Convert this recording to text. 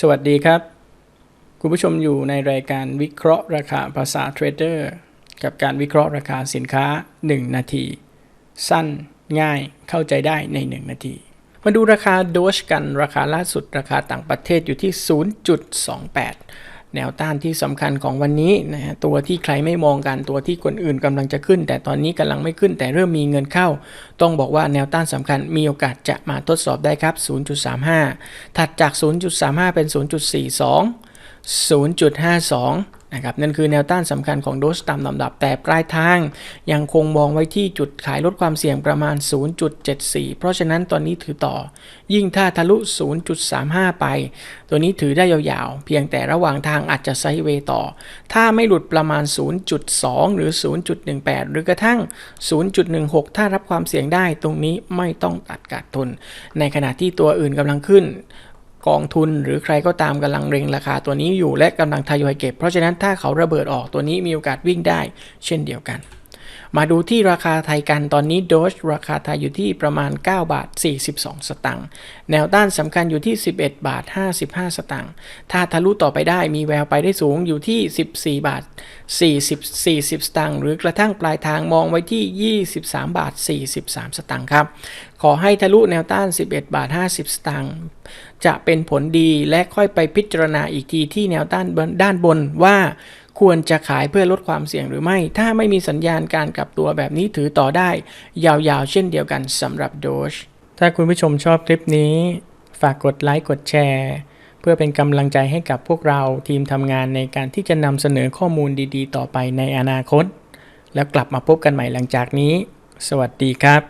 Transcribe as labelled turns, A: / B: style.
A: สวัสดีครับ คุณผู้ชมอยู่ในรายการวิเคราะห์ราคาภาษาเทรดเดอร์กับการวิเคราะห์ราคาสินค้า 1 นาที สั้นง่ายเข้าใจได้ใน 1 นาที มาดูราคาโดชกันราคาล่าสุดราคาต่างประเทศอยู่ที่ 0.28 แนวต้านที่สำคัญของวันนี้นะฮะตัวที่ใครไม่มองกันตัวที่คนอื่นกำลังจะขึ้น แต่ตอนนี้กำลังไม่ขึ้นแต่เริ่มมีเงินเข้า ต้องบอกว่าแนวต้านสำคัญมีโอกาสจะมาทดสอบได้ครับ 0.35 ถัดจาก 0.35 เป็น 0.42 0.52 นะครับนั่นคือแนวต้านสำคัญของโดสตามลำดับแต่ปลายทาง ยังคงมองไว้ที่จุดขายลดความเสี่ยงประมาณ 0.74 เพราะฉะนั้นตอนนี้ถือต่อ ยิ่งถ้าทะลุ 0.35 ไป ตัวนี้ถือได้ยาวๆ เพียงแต่ระหว่างทางอาจจะไซด์เวย์ต่อ ถ้าไม่หลุดประมาณ 0.2 หรือ 0.18 หรือกระทั่ง 0.16 ถ้ารับความเสี่ยงได้ตรงนี้ไม่ต้องตัดขาดทุน ในขณะที่ตัวอื่นกำลังขึ้น กองทุนหรือใครก็ตามกำลังเร็งราคาตัวนี้อยู่และกำลังทยอยเก็บ เพราะฉะนั้นถ้าเขาระเบิดออกตัวนี้มีโอกาสวิ่งได้ เช่นเดียวกัน มาดูที่ราคาไทยกันตอนนี้โดชราคาไทยอยู่ที่ประมาณ 9 บาท 42 สตังค์แนวต้านสำคัญอยู่ที่ 11 บาท 55 สตังค์ถ้าทะลุต่อไปได้มีแววไปได้สูงอยู่ที่ 14 บาท 40 40 สตังค์หรือกระทั่งปลายทางมองไว้ที่ 23 บาท 43 สตังค์ครับ ขอให้ทะลุแนวต้าน 11 บาท 50 สตางค์จะเป็นผลดีและค่อยไปพิจารณาอีกทีที่แนวต้านด้านบนว่า ควรจะขายเพื่อลดความเสี่ยงหรือไม่ ถ้าไม่มีสัญญาณการกลับตัวแบบนี้ถือต่อได้ ยาวๆ เช่นเดียวกันสำหรับโดชถ้าคุณผู้ชมชอบคลิปนี้ ฝากกดไลค์กดแชร์ เพื่อเป็นกำลังใจให้กับพวกเราทีมทำงานในการที่จะนำเสนอข้อมูลดีๆ ต่อไปในอนาคต แล้วกลับมาพบกันใหม่หลังจากนี้ สวัสดีครับ